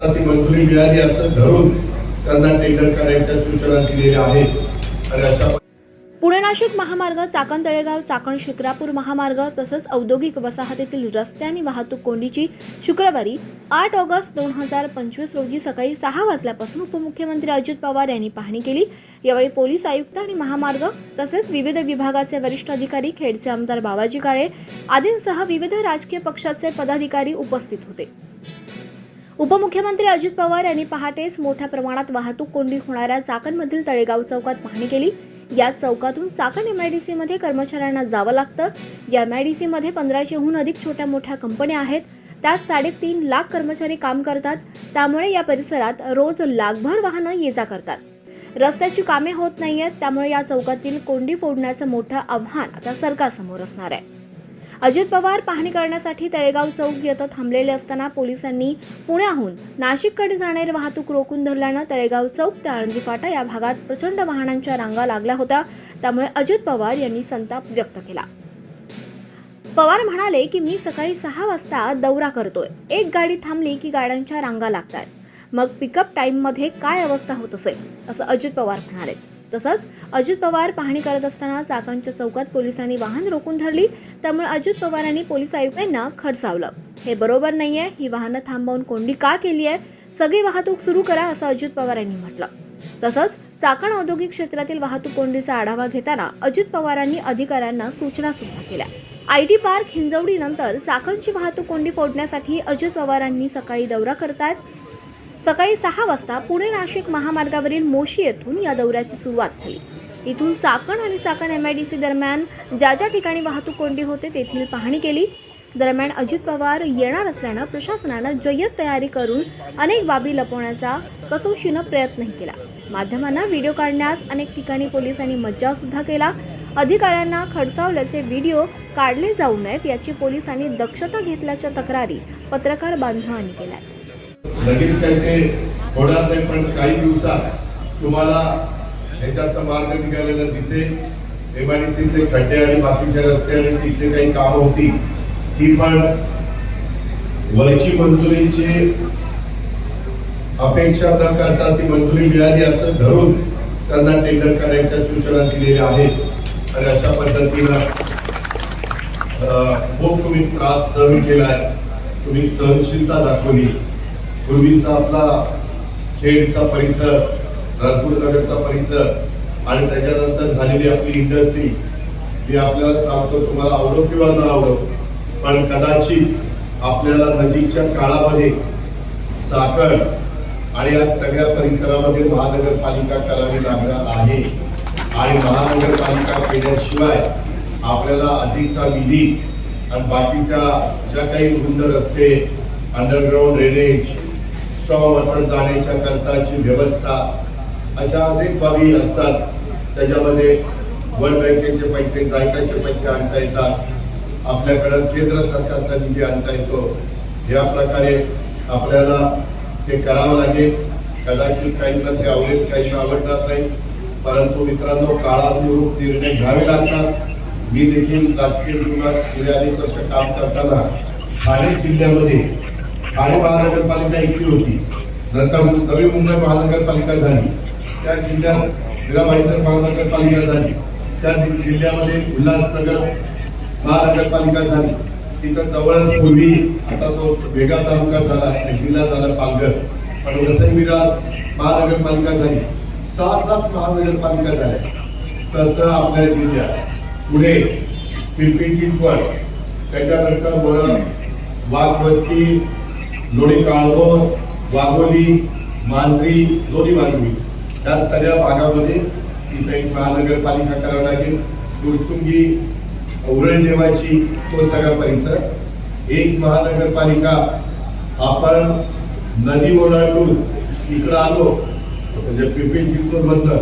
ती मंजुरी मिळाली असं धरून त्यांना टेंडर करायच्या सूचना दिलेल्या आहेत. आणि अशा पुणे नाशिक महामार्ग चाकण तळेगाव चाकण शिक्रापूर महामार्ग तसंच औद्योगिक वसाहतीतील रस्ते आणि वाहतूक कोंडीची शुक्रवारी आठ ऑगस्ट दोन हजार पंचवीस रोजी सकाळी सहा वाजल्यापासून उपमुख्यमंत्री अजित पवार यांनी पाहणी केली. यावेळी पोलीस आयुक्त आणि महामार्ग तसेच विविध विभागाचे वरिष्ठ अधिकारी खेडचे आमदार बाबाजी काळे आदींसह विविध राजकीय पक्षाचे पदाधिकारी उपस्थित होते. उपमुख्यमंत्री अजित पवार यांनी पहाटेच मोठ्या प्रमाणात वाहतूक कोंडी होणाऱ्या चाकणमधील तळेगाव चौकात पाहणी केली. या चौकातून चाकण एमआयडीसी मध्ये कर्मचाऱ्यांना जावं लागतं. या एमआयडीसी मध्ये पंधराशेहून अधिक छोट्या मोठ्या कंपन्या आहेत. त्यात साडेतीन लाख कर्मचारी काम करतात. त्यामुळे या परिसरात रोज लाखभर वाहनं ये जा करतात. रस्त्याची कामे होत नाहीयेत. त्यामुळे या चौकातील कोंडी फोडण्याचं मोठं आव्हान आता सरकारसमोर असणार आहे. अजित पवार पाहणी करण्यासाठी तळेगाव चौक येथे थांबलेले असताना पोलिसांनी पुण्याहून नाशिककडे जाणारी वाहतूक रोखून धरल्यानं तळेगाव चौक ते आळंदी फाटा या भागात प्रचंड वाहनांच्या रांगा लागल्या होत्या. त्यामुळे अजित पवार यांनी संताप व्यक्त केला. पवार म्हणाले की मी सकाळी सहा वाजता दौरा करतोय. एक गाडी थांबली की गाड्यांच्या रांगा लागतात. मग पिकअप टाईममध्ये काय अवस्था होत असेल? असं अजित पवार म्हणाले. तसंच अजित पवार पाहणी करत असताना चाकणच्या चौकात पोलिसांनी वाहन रोखून धरली त्यामुळे अजित पवारांनी पोलीस आयुक्तांना खडसावलं. हे बरोबर नाहीये ही वाहनं थांबवून कोंडी का केली आहे? सगळी वाहतूक सुरू करा असं अजित पवारांनी म्हटलं. तसंच चाकण औद्योगिक क्षेत्रातील वाहतूक कोंडीचा आढावा घेताना अजित पवारांनी अधिकाऱ्यांना सूचना सुद्धा केल्या. आय टी पार्क हिंजवडीनंतर चाकणची वाहतूक कोंडी फोडण्यासाठी अजित पवारांनी सकाळी दौरा करतायत. सकाळी सहा वाजता पुणे नाशिक महामार्गावरील मोशी येथून या दौऱ्याची सुरुवात झाली. इथून चाकण आणि चाकण सी दरम्यान ज्या ज्या ठिकाणी वाहतूक कोंडी होते तेथील पाहणी केली. दरम्यान अजित पवार येणार असल्यानं प्रशासनानं जय्यत तयारी करून अनेक बाबी लपवण्याचा कसोशीनं प्रयत्नही केला. माध्यमांना व्हिडिओ काढण्यास अनेक ठिकाणी पोलिसांनी मज्जावसुद्धा केला. अधिकाऱ्यांना खडसावल्याचे व्हिडिओ काढले जाऊ नयेत याची पोलिसांनी दक्षता घेतल्याच्या तक्रारी पत्रकार बांधवांनी केल्या लगेच काही ते होणार नाही पण काही दिवसात तुम्हाला ह्याच्यात मार्ग निघालेला दिसेल. एमआयडीसीचे खड्डे आणि बाकीचे रस्ते आणि तिथे काही कामं होती ती पण वरची मंजुरीची अपेक्षा न करता ती मंजुरी मिळाली असं धरून त्यांना टेंडर करायच्या सूचना दिलेल्या आहेत. आणि अशा पद्धतीनं खूप तुम्ही त्रास सहन केलाय. तुम्ही सहनशीलता दाखवली. पूर्वीचा आपला खेडचा परिसर राजपूर नगरचा परिसर आणि त्याच्यानंतर झालेली आपली इंडस्ट्री मी आपल्याला सांगतो तुम्हाला आवडो किंवा न आवडो पण कदाचित आपल्याला नजीकच्या काळामध्ये साखर आणि या सगळ्या परिसरामध्ये महानगरपालिका करावी लागणार आहे. आणि महानगरपालिका केल्याशिवाय आपल्याला अधिकचा निधी आणि बाकीच्या ज्या काही रुंद रस्ते अंडरग्राऊंड ड्रेनेज स्ट्रॉंग जाण्याच्या करताची व्यवस्था अशा अनेक बाबी असतात. त्याच्यामध्ये वर्ल्ड बँकेचे पैसे जायकाचे पैसे आणता येतात. आपल्याकडं केंद्र सरकारचा निधी आणता येतो. या प्रकारे आपल्याला ते करावं लागेल. कदाचित काहींना ते आवडेल काहींना आवडणार नाही. परंतु मित्रांनो काळानुरूप निर्णय घ्यावे लागतात. मी देखील राजकीय जीवनात गेल्या तसं काम करताना ठाणे जिल्ह्यामध्ये ठाणे महानगरपालिका एकटी होती. नंतर नवी मुंबई महानगरपालिका झाली. त्या जिल्ह्यात मीराबाईंदर महानगरपालिका झाली. त्या जिल्ह्यामध्ये उल्हासनगर महानगरपालिका झाली. तिथं जवळच पूर्वी आता तो वेगळा तालुका झाला जिल्हा झाला पालघर. पण वसई विरार महानगरपालिका झाली. सहा सात महानगरपालिका झाल्या. तसं आपल्या जिल्ह्यात. पुढे पिंपरी चिंचवड त्याच्यानंतर मग वाघवस्ती लोणी काळभोर वाघोली मांजरी दोन्ही मांजरी या सगळ्या भागामध्ये इथं एक महानगरपालिका करावं लागेल. दुरसुंगी उरण देवाची तो सगळा परिसर. एक महानगरपालिका आपण नदी ओलांडून इकडं आलो म्हणजे पिंपरी चिंचवड मधनं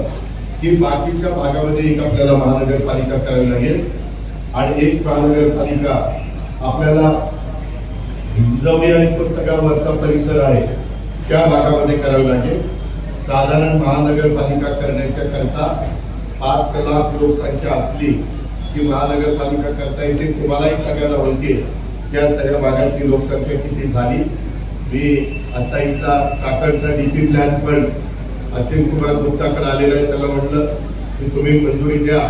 की बाकीच्या भागामध्ये एक आपल्याला महानगरपालिका करावी लागेल. आणि एक महानगरपालिका आपल्याला हिंजवडी आणि पुस्तकावरचा परिसर आहे. त्या भागामध्ये करावी लागेल. साधारण महानगरपालिका करण्याच्या करता पाच लाख लोकसंख्या असली की महानगरपालिका करता येते. तुम्हालाही सगळ्याला माहिती त्या सगळ्या भागातली लोकसंख्या किती झाली? मी आता इथला साखरचा डीपी प्लॅन पण असीम कुमार गुप्ताकडे आलेला आहे. त्याला म्हटलं की तुम्ही मंजुरी द्या.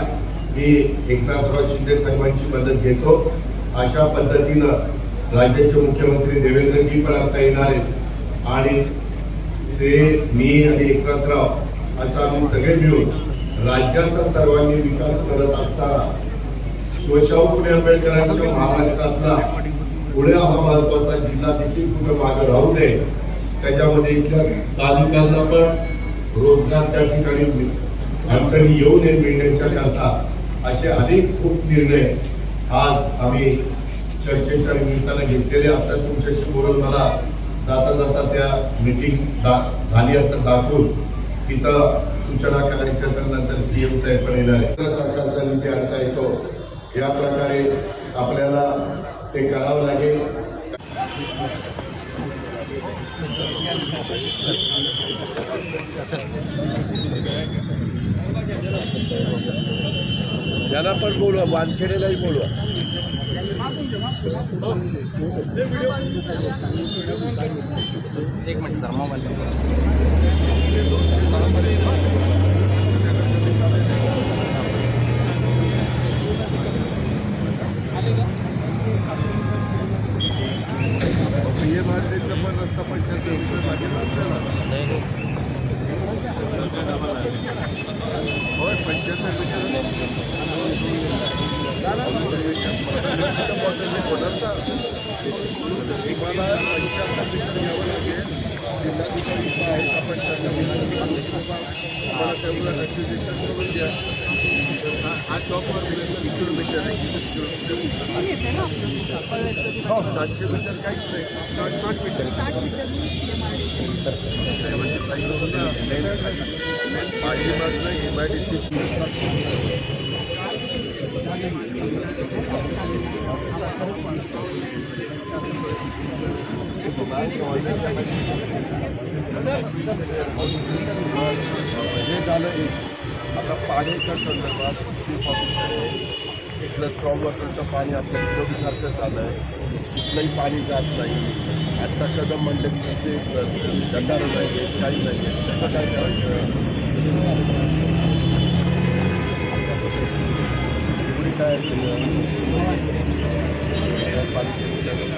मी एकनाथराव शिंदे सर्वांची मदत घेतो. अशा पद्धतीनं राज्याचे मुख्यमंत्री देवेंद्रजी पण आता येणार आहेत. आणि ते मी आणि एकनाथराव असं आम्ही सगळे मिळून राज्याचा सर्वांनी विकास करत असताना शिवशाहू पुणे आंबेडकरांच्या महाराष्ट्रातला पुणे हा महत्त्वाचा जिल्हा देखील कुठे मागे राहू नये. त्याच्यामध्ये इथल्या स्थानिकांना पण रोजगार त्या ठिकाणी अडचणी येऊ नये मिळण्याच्या करता असे अनेक खूप निर्णय आज आम्ही चर्चेच्या निमित्तानं घेतलेले आता तुमच्याशी बोलून मला जाता जाता त्या मीटिंग झाली असं दाखवून तिथं सूचना करायच्या तर नंतर सी एम साहेब पण येणार आहे सरकारचा निधी आणता येतो. या प्रकारे आपल्याला ते करावं लागेल. ज्याला पण बोलवा वानखेडेलाही बोलवा. एक मिनिट धर्मा पीएम आरटीचा पण रस्ता पंचायत रुपये लागेल आपल्याला होय पंचायत मला लागेल जिल्हाधिकारी आहेत आपण हा टॉपवर आहे हो सातशे मीटर काहीच नाही साठ मीटर साहेबांची पाहिजे एम आय डी सी हे झालं एक. आता पाण्याच्या संदर्भात चीफ ऑफिसर इथलं स्ट्रॉंग वॉटरचं पाणी आपल्या सारखं झालं आहे कुठलंही पाणी जात नाही. आत्ता कदम मंडळीचे गंडारं नाही आहेत. काही नाही आहेत. त्याचं काय करायचं? एवढी काय पालिकेची आहे का काही काही फार त्याच्यावर उत्तर